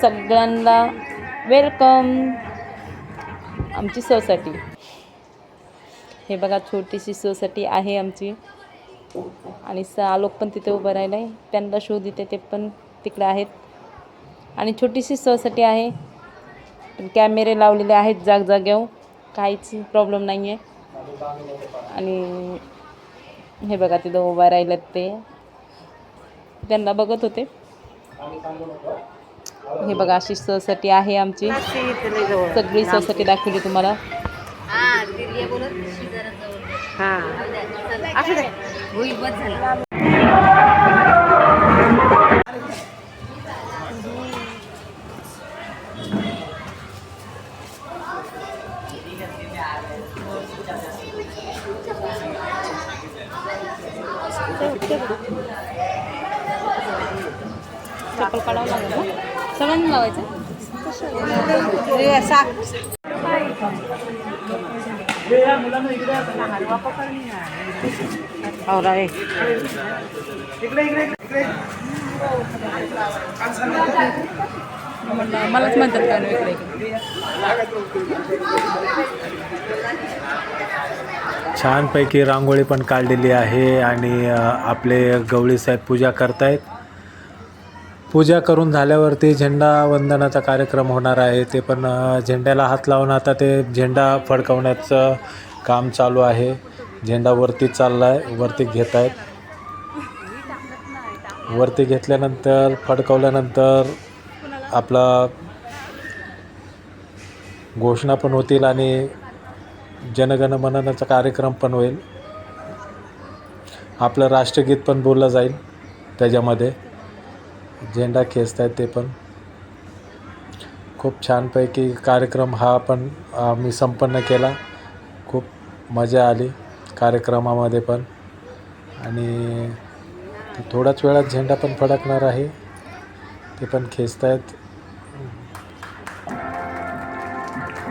सगळ्यांना वेलकम आमची सोसायटी. हे बघा छोटीशी सोसायटी आहे आमची. आणि स आलोक पण तिथे उभं राहिलं आहे त्यांना शोध देते ते पण तिकडे आहेत. आणि छोटीशी सोसायटी आहे. पण कॅमेरे लावलेले आहेत जागजाग्यावर काहीच प्रॉब्लेम नाही आहे आणि हे बघा तिथं उभा राहिलं ते. त्यांना बघत होते. हे बघा अशी सोसायटी आहे आमची. सगळी सोसायटी दाखवली तुम्हाला. चप्पल काढावं लागेल ना? सगळ्यांना लावायचं? म्हणलं, मलाच म्हणतात का इकडे इकडे? छानपैकी रांगोळी पण काढलेली आहे आणि आपले गवळी साहेब पूजा करतायत. पूजा करून झाल्यावरती झेंडा वंदनाचा कार्यक्रम होणार आहे. ते पण झेंड्याला हात लावून आता ते झेंडा फडकवण्याचं काम चालू आहे. झेंडा वरती चालला आहे वरती घेत आहेत. वरती घेतल्यानंतर फडकवल्यानंतर आपला घोषणा पण होतील आणि जनगणमननाचा कार्यक्रम पण होईल. आपलं राष्ट्रगीत पण बोललं जाईल त्याच्यामध्ये. झेंडा खेचत आहेत ते पण. खूप छानपैकी कार्यक्रम हा पण आम्ही संपन्न केला. खूप मजा आली कार्यक्रमामध्ये पण. आणि थोड्याच वेळात झेंडा पण फडकणार आहे. ते पण खेचत आहेत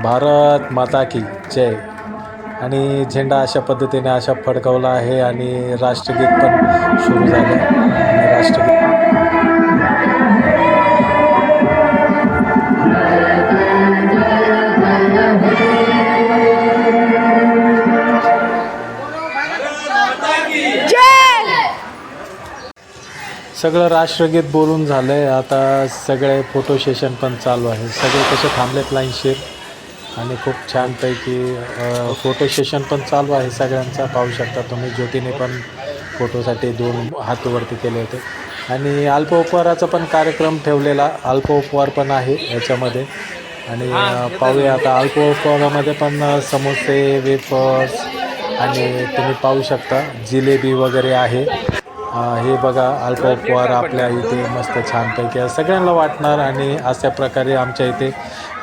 भारत माता की जय. आणि झेंडा अशा पद्धतीने अशा फडकवला आहे आणि राष्ट्रगीत पण सुरू झालं. आणि राष्ट्रगीत सगळं राष्ट्रगीत बोलून झालं आहे आता सगळे फोटो सेशन पण चालू आहे. सगळे कसे थांबलेत लाईनशीर आणि खूप छानपैकी फोटो सेशन पण चालू आहे सगळ्यांचा. पाहू शकता तुम्ही. ज्योतीने पण फोटोसाठी दोन हात वरती केले होते. आणि अल्प उपहाराचा पण कार्यक्रम ठेवलेला. अल्प उपहार पण आहे याच्यामध्ये. आणि पाहूया आता. अल्प उपहारामध्ये पण समोसे वेफर्स आणि तुम्ही पाहू शकता. जिलेबी वगैरे आहे. हे बघा अल्प उपहार आपल्या इथे मस्त छानपैकी सगळ्यांना वाटणार आणि अशा प्रकारे आमच्या इथे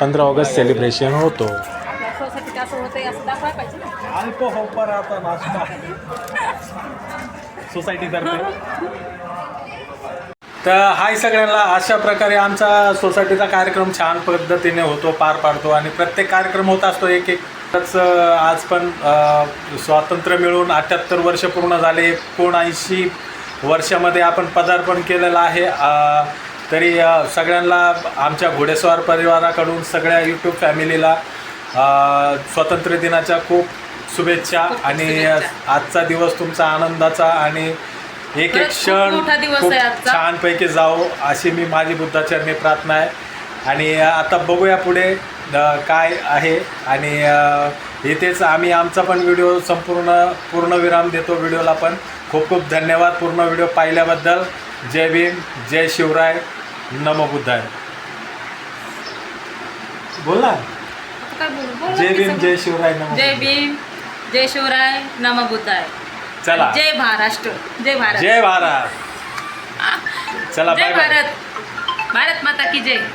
पंधरा ऑगस्ट सेलिब्रेशन होतो. अल्प सोसायटीतर्फे तर हाय सगळ्यांना अशा प्रकारे आमचा सोसायटीचा कार्यक्रम छान पद्धतीने होतो पार पाडतो आणि प्रत्येक कार्यक्रम होत असतो एक एकच आज पण स्वातंत्र्य मिळून अठ्ठ्याहत्तर वर्ष पूर्ण झाले एकोणऐंशी वर्षामध्ये आपण पदार्पण केलेलं आहे. तरी सगळ्यांना आमच्या घोडेस्वार परिवाराकडून सगळ्या यूट्यूब फॅमिलीला स्वातंत्र्य दिनाच्या खूप शुभेच्छा आणि आजचा दिवस तुमचा आनंदाचा आणि एक एक क्षण खूप. छानपैकी जाओ अशी मी माझी बुद्धाचरणी प्रार्थना आहे. आणि आता बघूया पुढे काय आहे आणि इथेच आम्ही आमचा पण व्हिडिओ संपूर्ण पूर्णविराम देतो व्हिडिओला पण. खूप खूप धन्यवाद पूर्ण व्हिडिओ पाहिल्याबद्दल. जय भीम जय शिवराय. नमो बुद्धाय. बोल. जय भीम. जय शिवराय नमो जय. भीम जय शिवराय नम बुद्धाय. चला. जय महाराष्ट्र जय भारत. जय भारत. चला जय भारत. भारत माता की जय.